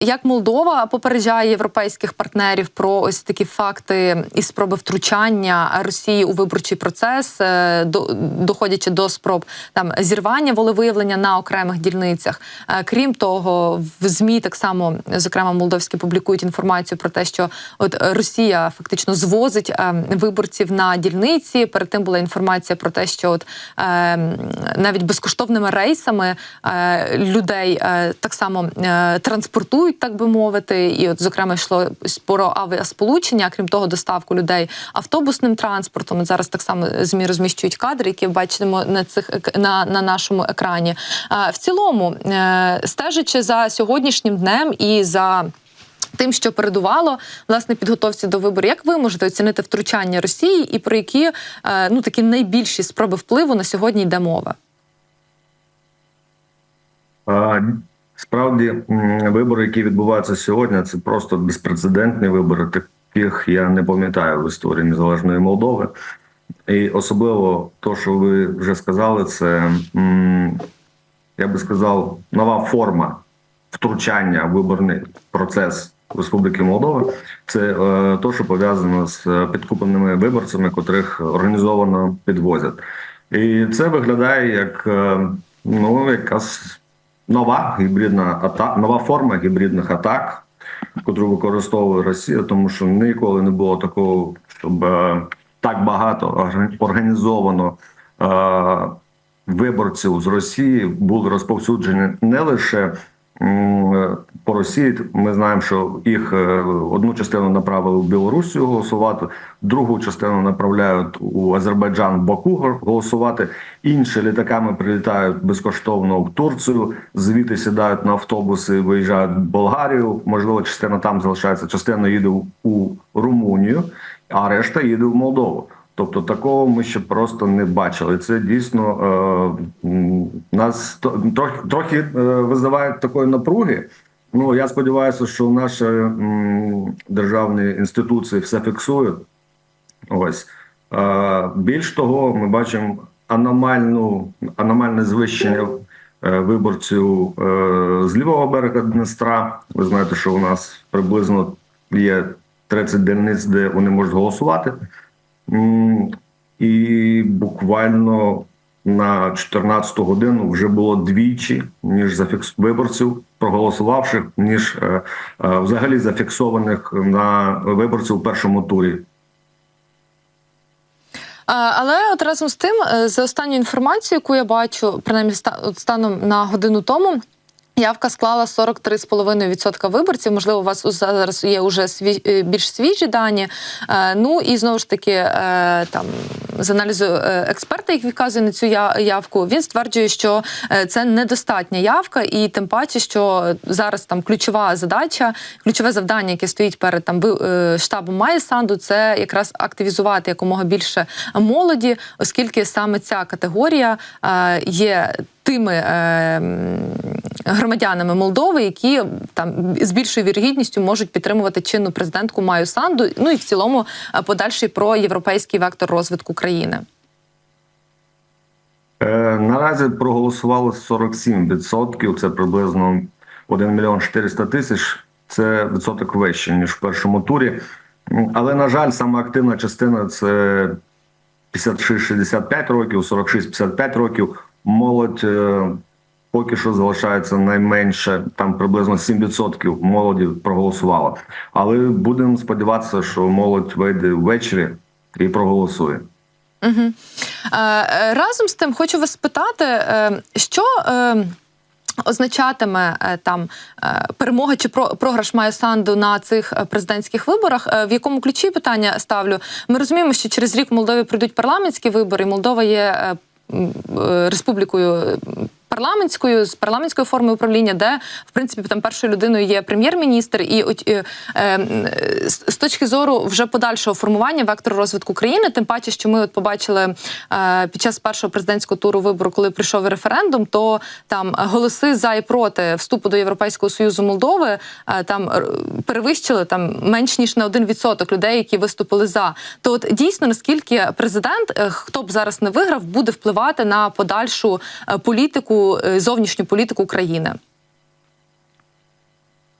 Як Молдова попереджає європейських партнерів про ось такі факти і спроби втручання Росії у виборчий процес, е, до- доходячи до спроб там зірвання волевиявлення на окремих дільницях. Е, Крім того, в змі так само, зокрема, молдовські публікують інформацію про те, що от Росія фактично звозить е, виборців на дільниці. Перед тим була інформація про те, що от е, навіть безкоштовними рейсами е, людей так само е, транспортують, так би мовити. І, от, зокрема, йшло про авіасполучення, крім того, доставку людей автобусним транспортом. От зараз так само змі розміщують кадри, які бачимо на цих на, на нашому екрані. В цілому, е, стежачи за сьогоднішнім днем і за. Тим, що передувало власне підготовці до виборів, як ви можете оцінити втручання Росії і про які е, ну такі найбільші спроби впливу на сьогодні йде мова? Справді, вибори, які відбуваються сьогодні, це просто безпрецедентні вибори. Таких я не пам'ятаю в історії незалежної Молдови. І особливо то, що ви вже сказали, це я би сказав, нова форма втручання в виборний процес Республіки Молдова. Це е, то, що пов'язано з підкупленими виборцями, котрих організовано підвозять. І це виглядає як е, ну, якась нова гібридна атака, нова форма гібридних атак, яку використовує Росія, тому що ніколи не було такого, щоб е, так багато орга- організовано е, виборців з Росії. Були розповсюджені не лише по Росії. Ми знаємо, що їх е, одну частину направили в Білорусію голосувати, другу частину направляють у Азербайджан, Баку голосувати. Інші літаками прилітають безкоштовно в Турцію. Звідти сідають на автобуси, виїжджають в Болгарію. Можливо, частина там залишається, частина їде у Румунію, а решта їде в Молдову. Тобто такого ми ще просто не бачили. Це дійсно е, нас трохи трохи е, визиває такої напруги. Ну я сподіваюся, що наші м, державні інституції все фіксують. Ось е, більш того, ми бачимо аномальну аномальне звищення е, виборців е, з лівого берега Днестра. Ви знаєте, що у нас приблизно є 30 дільниць, де вони можуть голосувати. І буквально на 14 годину вже було двічі ніж зафікс виборців, проголосувавших, ніж е, е, взагалі зафіксованих на виборців у першому турі. Але от разом з тим, е, за останньою інформацією, яку я бачу, принаймні станом на годину тому. Явка склала 43,5% виборців. Можливо, у вас зараз є уже сві... е, більш свіжі дані. Е, Ну і знову ж таки, е, там з аналізу експерта, який вказує на цю явку, він стверджує, що це недостатня явка, і тим паче, що зараз там ключова задача, ключове завдання, яке стоїть перед там штабом Майя Санду, це якраз активізувати якомога більше молоді, оскільки саме ця категорія є тими громадянами Молдови, які там з більшою вірогідністю можуть підтримувати чинну президентку Маю Санду, ну і в цілому е, подальший про європейський вектор розвитку країни. Е, Наразі проголосувало 47%, це приблизно 1 мільйон 400 тисяч. Це відсоток вище, ніж в першому турі. Але, на жаль, сама активна частина це 56-65 років, 46-55 років. Молодь е, поки що залишається найменше, там приблизно 7% молоді проголосувало. Але будемо сподіватися, що молодь вийде ввечері і проголосує. Угу. Разом з тим, хочу вас спитати, е, що. Означатиме там перемога чи про програш Майя Санду на цих президентських виборах. В якому ключі питання ставлю? Ми розуміємо, що через рік в Молдові прийдуть парламентські вибори. і Молдова є республікою парламентською з парламентською формою управління, де в принципі там першою людиною є прем'єр-міністр, і е, е, з точки зору вже подальшого формування вектору розвитку країни, тим паче, що ми от побачили е, під час першого президентського туру вибору, коли прийшов референдум, то там голоси за і проти вступу до Європейського союзу Молдови е, там перевищили там менш ніж на 1% людей, які виступили за. То от дійсно наскільки президент, е, хто б зараз не виграв, буде впливати на подальшу е, політику, е, зовнішню політику країни.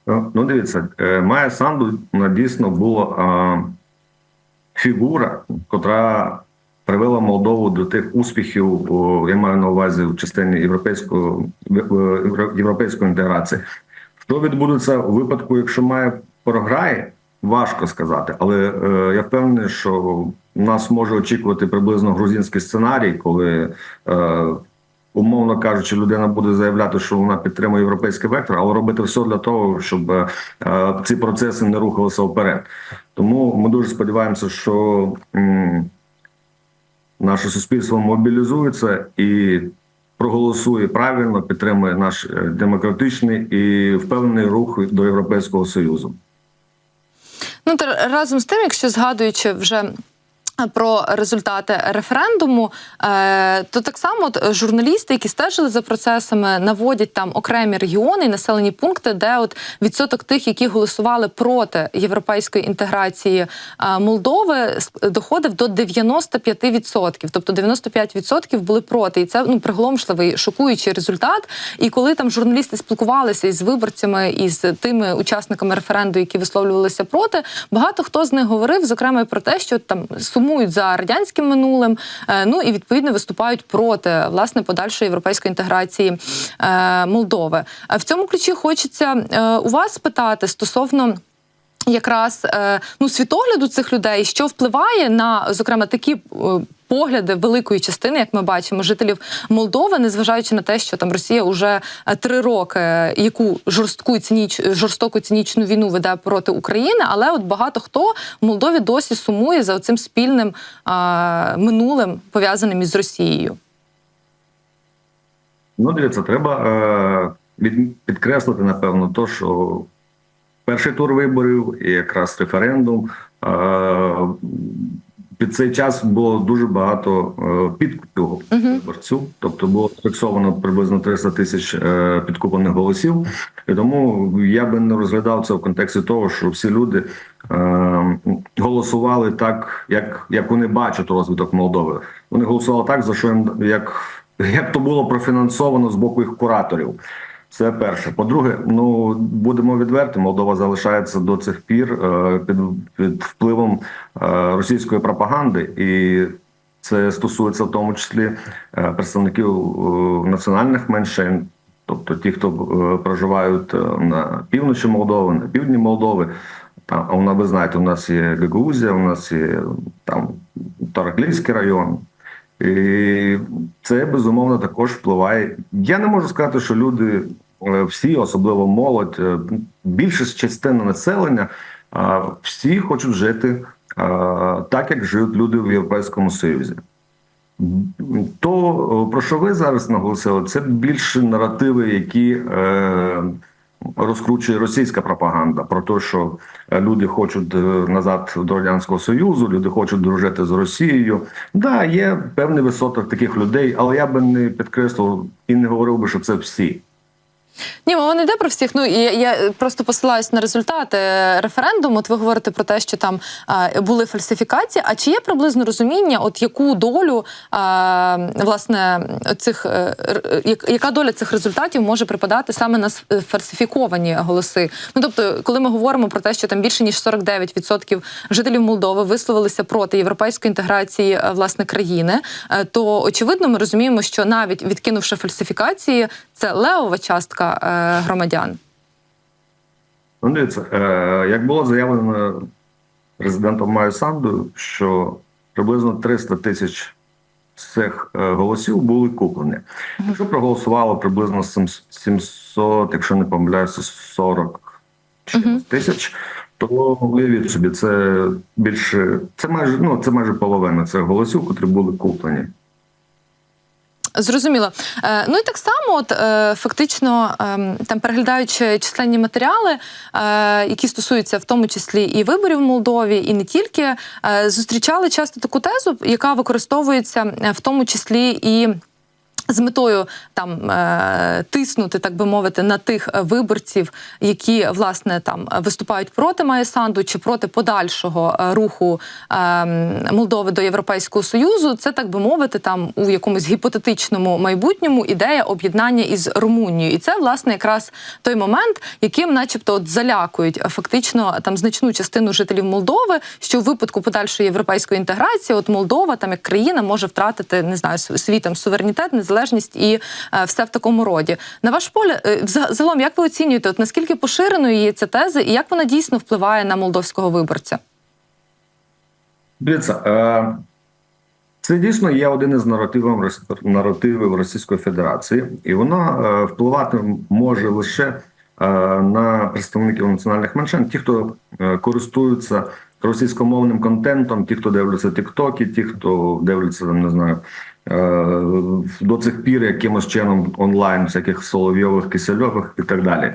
Ну, дивіться, е, Майя Санду дійсно була фігура, котра привела Молдову до тих успіхів, я маю на увазі в частині в- європейської інтеграції. Що відбудеться у випадку, якщо Майя програє, важко сказати. Але е, я впевнений, що нас може очікувати приблизно грузинський сценарій, коли. Умовно кажучи, людина буде заявляти, що вона підтримує європейський вектор, але робити все для того, щоб е, ці процеси не рухалися вперед. Тому ми дуже сподіваємося, що наше суспільство мобілізується і проголосує правильно, підтримує наш е, демократичний і впевнений рух до Європейського союзу. Ну та разом з тим, якщо згадуючи вже. Про результати референдуму, е, то так само журналісти, які стежили за процесами, наводять там окремі регіони і населені пункти, де от відсоток тих, які голосували проти європейської інтеграції е, Молдови, доходив до 95%. Тобто 95% були проти, і це ну приголомшливий шокуючий результат. І коли там журналісти спілкувалися із виборцями і з тими учасниками референду, які висловлювалися проти, багато хто з них говорив, зокрема, про те, що там сумують за радянським минулим, е, ну і відповідно виступають проти власне подальшої європейської інтеграції е, Молдови. В цьому ключі хочеться е, у вас спитати стосовно. Якраз е, ну світогляду цих людей, що впливає на зокрема такі е, погляди великої частини, як ми бачимо, жителів Молдови, незважаючи на те, що там Росія вже е, три роки е, яку жорстку цініч жорстоку цинічну війну веде проти України, але от багато хто в Молдові досі сумує за цим спільним е, минулим пов'язаним із Росією. Ну, дивіться, треба е, підкреслити, напевно, то, що перший тур виборів і якраз референдум. Е, під цей час було дуже багато е, підкупів виборців, тобто було зафіксовано приблизно 300 тисяч е, підкуплених голосів. І тому я би не розглядав це в контексті того, що всі люди е, голосували так, як, як вони бачать розвиток Молдови. Вони голосували так, за що їм як, як то було профінансовано з боку їх кураторів. Це перше. По-друге, ну будемо відверті, Молдова залишається до цих пір е, під, під впливом е, російської пропаганди, і це стосується в тому числі е, представників національних меншин, тобто ті, хто проживають на півночі Молдови, на півдні Молдови. Там, вона, ви знаєте, у нас є Гагаузія, у нас є там Тараклійський район. І це безумовно також впливає. Я не можу сказати, що люди е, всі, особливо молодь, е, більшість частина населення, всі хочуть жити так, як живуть люди в Європейському Союзі. То, е, про що ви зараз наголосили, це більше наративи, які розкручує російська пропаганда про те, що е, люди хочуть е, назад до радянського союзу, люди хочуть дружити з Росією. Да, є певний висоток таких людей, але я би не підкреслив і не говорив би, що це всі. Ні, мова не йде про всіх. Ну і я, просто посилаюсь на результати референдуму. От ви говорите про те, що там а, були фальсифікації. А чи є приблизно розуміння, от яку долю а, власне цих е, яка доля цих результатів може припадати саме на е, фальсифіковані голоси? Ну тобто, коли ми говоримо про те, що там більше ніж 49% жителів Молдови висловилися проти європейської інтеграції е, власне країни, е, то очевидно, ми розуміємо, що навіть відкинувши фальсифікації, це левова частка е, громадян. Ну, дивіться, е, як було заявлено президентом Маю Санду, що приблизно 300 тисяч цих е, голосів були куплені. Якщо проголосувало приблизно 700, якщо не помиляюся, 40 тисяч, то уявіть собі, це більше, це майже ну це майже половина цих голосів, котрі були куплені. Зрозуміло. Е, ну і так само, от е, фактично, ем, там переглядаючи численні матеріали, е, які стосуються в тому числі і виборів в Молдові, і не тільки, зустрічали часто таку тезу, яка використовується в тому числі і. З метою там е, тиснути, так би мовити, на тих виборців, які власне там виступають проти Майсанду чи проти подальшого е, руху е, Молдови до Європейського союзу, це так би мовити, там у якомусь гіпотетичному майбутньому ідея об'єднання із Румунією, і це власне якраз той момент, яким, начебто, от залякують е, фактично там значну частину жителів Молдови, що у випадку подальшої європейської інтеграції, от Молдова там як країна може втратити не знаю св- свій там суверенітет, незалежність і е, все в такому роді. На ваш погляд, е, вза- загалом, як ви оцінюєте, от наскільки поширеною є ця теза, і як вона дійсно впливає на молдовського виборця? Дивіться, е, це дійсно є один із наративів, наративів Російської Федерації, і воно впливати може лише на представників національних меншин, ті, хто користуються російськомовним контентом, ті, хто дивляться тіктоки, ті, хто дивляться там, не знаю. е, До цих пір якимось чином онлайн, всяких соловйових, кисельових і так далі.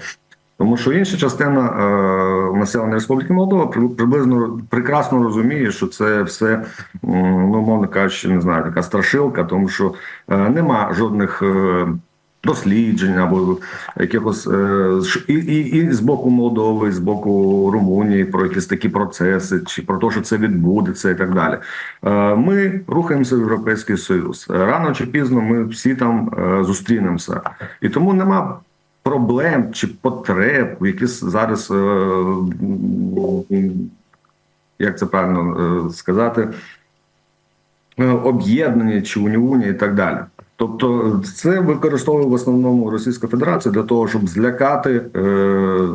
Тому що інша частина е, населення Республіки Молдова приблизно прекрасно розуміє, що це все, ну мовно кажучи, не знаю, така страшилка, тому що е, нема жодних. е, Досліджень або якихось е, і, і, і з боку Молдови, і з боку Румунії про якісь такі процеси, чи про те, що це відбудеться, і так далі. Е, Ми рухаємося в Європейський Союз. Рано чи пізно ми всі там е, зустрінемося, і тому нема проблем чи потреб, які зараз, як це правильно сказати, об'єднані чи уніуні і так далі. Тобто, це використовує в основному Російська Федерація для того, щоб злякати е,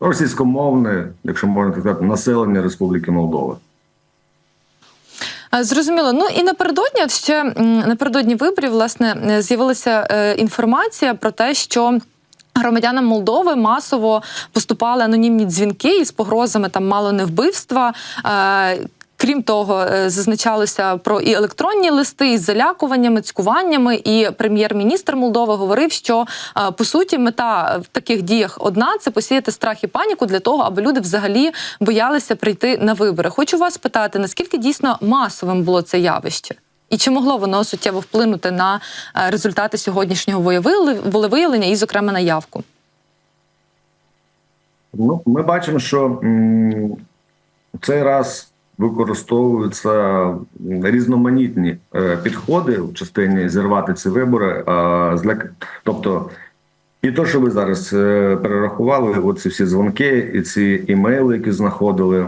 російськомовне, якщо можна так сказати, населення Республіки Молдова. Е, Зрозуміло. Ну і напередодні, ще напередодні виборів, власне, е, з'явилася е, інформація про те, що. Громадянам Молдови масово поступали анонімні дзвінки із погрозами там мало не вбивства. Крім того, е, зазначалося про і електронні листи із залякуваннями, цькуваннями. І прем'єр-міністр Молдови говорив, що е, по суті мета в таких діях одна це посіяти страх і паніку для того, аби люди взагалі боялися прийти на вибори. Хочу вас питати, наскільки дійсно масовим було це явище? І чи могло воно суттєво вплинути на е, результати сьогоднішнього волевиявлення і, зокрема, на явку? Ну, ми бачимо, що м, цей раз використовуються різноманітні е, підходи в частині зірвати ці вибори. А, Тобто, і то, що ви зараз е, перерахували, оці всі дзвонки і ці імейли, які знаходили. Е,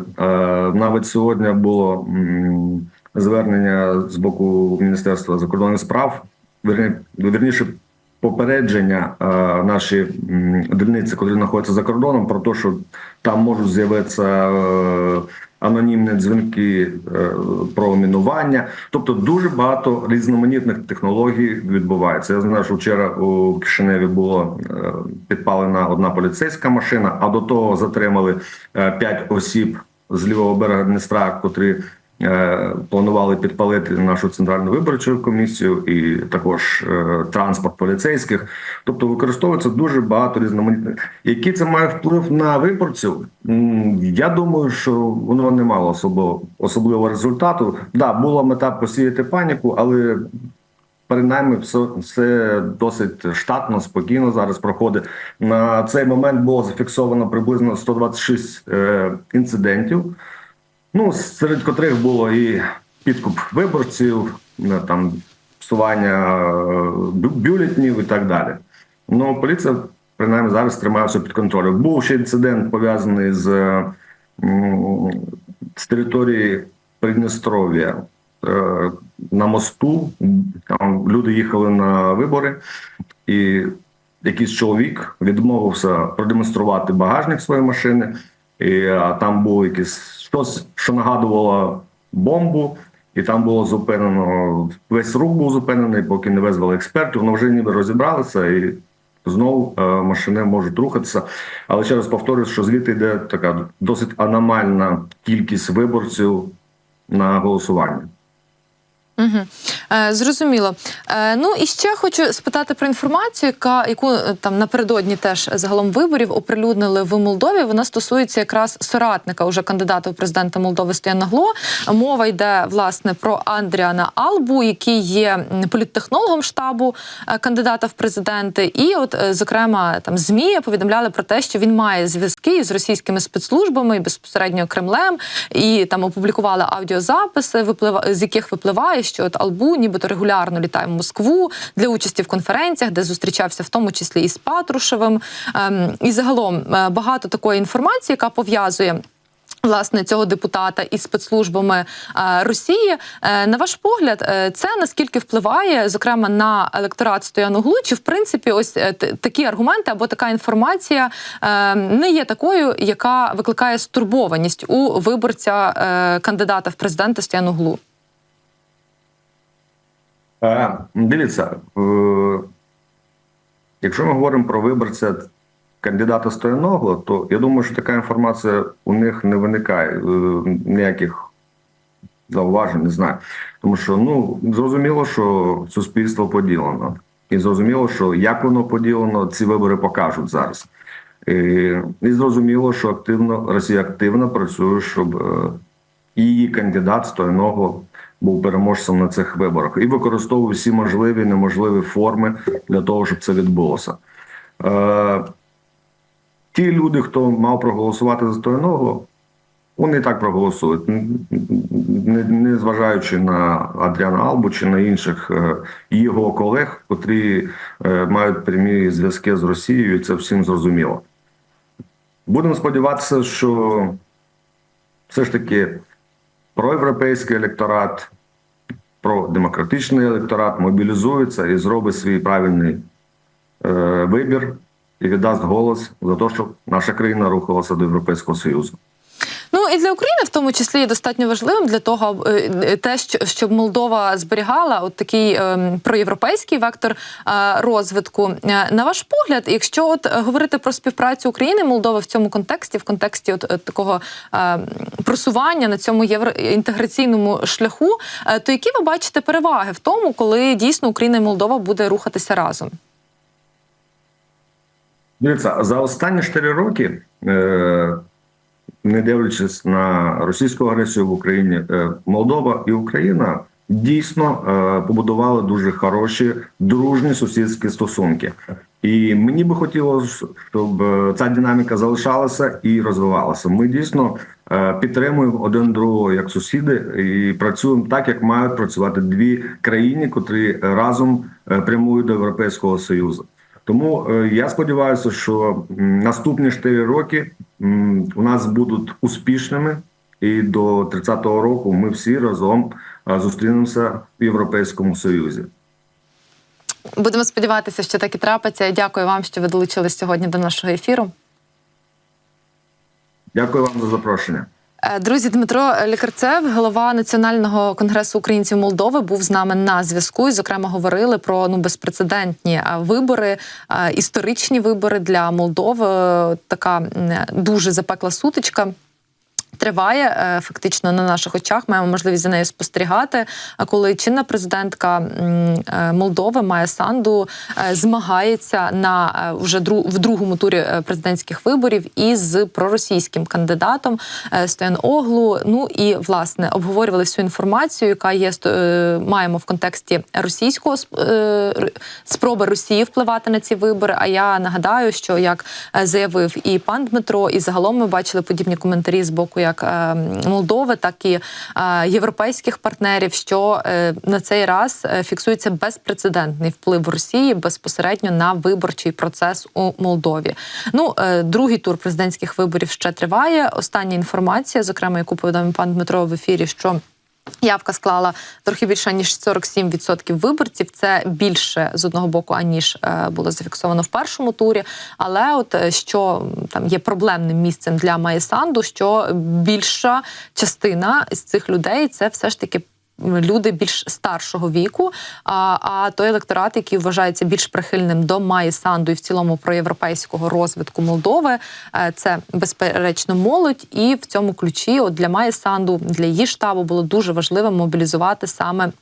навіть сьогодні було звернення з боку Міністерства закордонних справ, вірні- вірніше, попередження наші дільниці, котрі знаходяться за кордоном, про те, що там можуть з'явитися анонімні дзвінки е, про мінування. Тобто дуже багато різноманітних технологій відбувається. Я знаю, що вчора у Кишиневі було е, підпалена одна поліцейська машина, а до того затримали е, п'ять осіб з лівого берега Дністра, котрі планували підпалити нашу центральну виборчу комісію і також е, транспорт поліцейських. Тобто використовується дуже багато різноманітних. Який це має вплив на виборців? Я думаю, що воно не мало особливо, особливого результату. Да, була мета посіяти паніку, але принаймні все, все досить штатно, спокійно зараз проходить. На цей момент було зафіксовано приблизно 126 е, інцидентів. Ну, серед котрих було і підкуп виборців, е, там псування е, бюлетнів і так далі. Ну, поліція принаймні зараз тримає все під контролем. Був ще інцидент пов'язаний з, е, з території Придністров'я. На мосту там люди їхали на вибори, і якийсь чоловік відмовився продемонструвати багажник своєї машини, і а там було якесь щось, що нагадувало бомбу, і там було зупинено весь рух був зупинений, поки не визвали експертів. Воно вже ніби розібралися і. Знову е, машини можуть рухатися, але ще раз повторюю, що звідти йде така досить аномальна кількість виборців на голосування. Угу. Е, зрозуміло. Е, ну і ще хочу спитати про інформацію, яка яку е, там напередодні теж загалом виборів оприлюднили в Молдові. Вона стосується якраз соратника уже кандидата у президента Молдови Стояна Гло. Мова йде власне про Андріана Албу, який є політтехнологом штабу е, кандидата в президенти. І, от, е, зокрема, там змі повідомляли про те, що він має зв'язки з російськими спецслужбами і безпосередньо Кремлем, і там опублікували аудіозаписи, виплива з яких випливає, що от Албу нібито регулярно літає в Москву для участі в конференціях, де зустрічався в тому числі і з Патрушевим. Ем, і загалом е, багато такої інформації, яка пов'язує. Власне, цього депутата із спецслужбами е, Росії. Е, на ваш погляд, це наскільки впливає, зокрема, на електорат Стояноглу? Чи в принципі, ось такі аргументи або така інформація не є такою, яка викликає стурбованість у виборця кандидата в президенти Стояноглу? Е, Дивіться, е, якщо ми говоримо про виборця кандидата Стояногло, то я думаю, що така інформація у них не виникає е, ніяких зауважень, не знаю. Тому що ну зрозуміло, що суспільство поділено, і зрозуміло, що як воно поділено, ці вибори покажуть зараз. І, і зрозуміло, що активно Росія активно працює, щоб е, її кандидат Стояногло був переможцем на цих виборах і використовує всі можливі і неможливі форми для того, щоб це відбулося. Е, ті люди, хто мав проголосувати за Стояногло, вони і так проголосують, не, не зважаючи на Адріана Албу чи на інших е, його колег, котрі е, мають прямі зв'язки з Росією, і це всім зрозуміло. Будемо сподіватися, що все ж таки проєвропейський електорат, продемократичний електорат мобілізується і зробить свій правильний е, вибір і віддасть голос за те, щоб наша країна рухалася до Європейського Союзу. Ну і для України в тому числі є достатньо важливим для того, е, е, те, щоб Молдова зберігала от такий ем, проєвропейський вектор е, розвитку. На ваш погляд, якщо от говорити про співпрацю України і Молдови в цьому контексті, в контексті от, такого е, просування на цьому євроінтеграційному шляху, то які ви бачите переваги в тому, коли дійсно Україна і Молдова буде рухатися разом? Дивіться, за останні 4 роки, не дивлячись на російську агресію в Україні, е, Молдова і Україна дійсно е, побудували дуже хороші дружні сусідські стосунки. І мені би хотілося, щоб е, ця динаміка залишалася і розвивалася. Ми дійсно підтримуємо один другого як сусіди і працюємо так, як мають працювати дві країни, котрі разом прямують до Європейського Союзу. Тому е, я сподіваюся, що наступні 4 роки у нас будуть успішними, і до 30-го року ми всі разом е, зустрінемося в Європейському Союзі. Будемо сподіватися, що так і трапиться. Дякую вам, що ви долучились сьогодні до нашого ефіру. Дякую вам за запрошення. Е, Друзі, Дмитро Лікарцев, голова Національного конгресу українців Молдови, був з нами на зв'язку. І, зокрема, говорили про ну безпрецедентні е, вибори, е, історичні вибори для Молдови. Така дуже запекла сутичка. Триває е, фактично на наших очах. Маємо можливість за нею спостерігати. А коли чинна президентка е, Молдови Майя Санду е, змагається на вже в другому турі президентських виборів із проросійським кандидатом Стоян Оглу. Ну і власне обговорювали всю інформацію, яка є маємо в контексті російського спроби Росії впливати на ці вибори. А я нагадаю, що як заявив і пан Дмитро, і загалом ми бачили подібні коментарі з боку як е, Молдови, так і е, європейських партнерів, що е, на цей раз фіксується безпрецедентний вплив Росії безпосередньо на виборчий процес у Молдові. Ну, другий тур президентських виборів ще триває. Остання інформація, зокрема, яку повідомив пан Дмитро в ефірі, що Явка склала трохи більше ніж 47% виборців. Це більше з одного боку, аніж е, було зафіксовано в першому турі. Але от е, що там є проблемним місцем для Майсанду, що більша частина з цих людей це все ж таки. Люди більш старшого віку, а, а той електорат, який вважається більш прихильним до Майі Санду і в цілому проєвропейського розвитку Молдови, е, це безперечно молодь. І в цьому ключі, от для Майі Санду, для її штабу було дуже важливо мобілізувати саме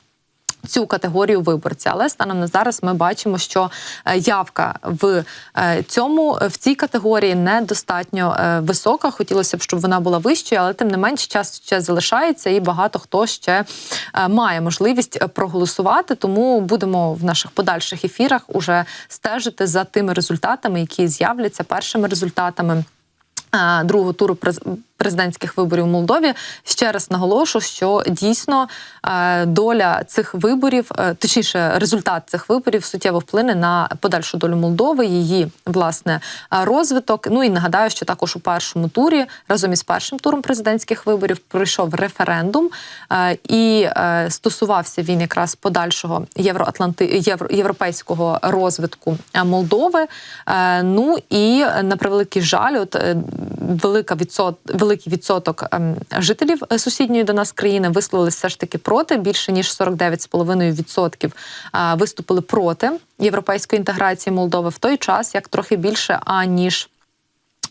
Цю категорію виборця, але станом на зараз ми бачимо, що е, явка в е, цьому в цій категорії недостатньо е, висока. Хотілося б, щоб вона була вищою, але тим не менш час ще залишається, і багато хто ще е, має можливість е, проголосувати. Тому будемо в наших подальших ефірах уже стежити за тими результатами, які з'являться першими результатами. е, Другого туру президентських виборів в Молдові ще раз наголошу, що дійсно е, доля цих виборів, е, точніше, результат цих виборів суттєво вплине на подальшу долю Молдови, її власне е, розвиток. Ну і нагадаю, що також у першому турі разом із першим туром президентських виборів пройшов референдум, і стосувався він якраз подальшого євроатланти євро, європейського розвитку Молдови. Ну і на превеликий жаль, от велика відсот, великий відсоток ем, жителів е, сусідньої до нас країни висловилися все ж таки проти. Більше ніж 49,5% е, виступили проти європейської інтеграції Молдови в той час, як трохи більше аніж.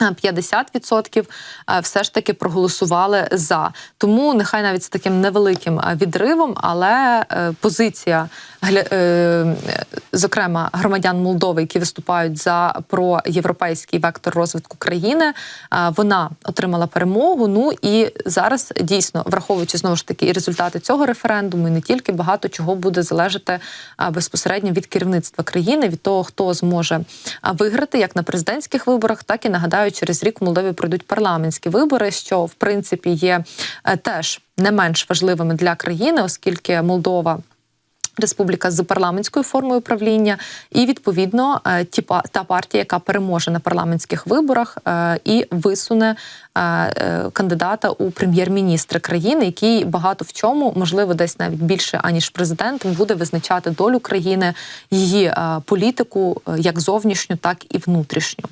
50% е, все ж таки проголосували за. Тому нехай навіть з таким невеликим е, відривом, але е, позиція зокрема громадян Молдови, які виступають за проєвропейський вектор розвитку країни, вона отримала перемогу. Ну і зараз дійсно, враховуючи знову ж таки і результати цього референдуму, і не тільки багато чого буде залежати безпосередньо від керівництва країни, від того, хто зможе виграти як на президентських виборах, так і нагадаю, через рік в Молдові пройдуть парламентські вибори, що в принципі є е, теж не менш важливими для країни, оскільки Молдова. Республіка з парламентською формою правління, і відповідно е, ті та партія, яка переможе на парламентських виборах е, і висуне кандидата у прем'єр-міністри країни, який багато в чому, можливо, десь навіть більше аніж президент, буде визначати долю країни, її політику, як зовнішню, так і внутрішню.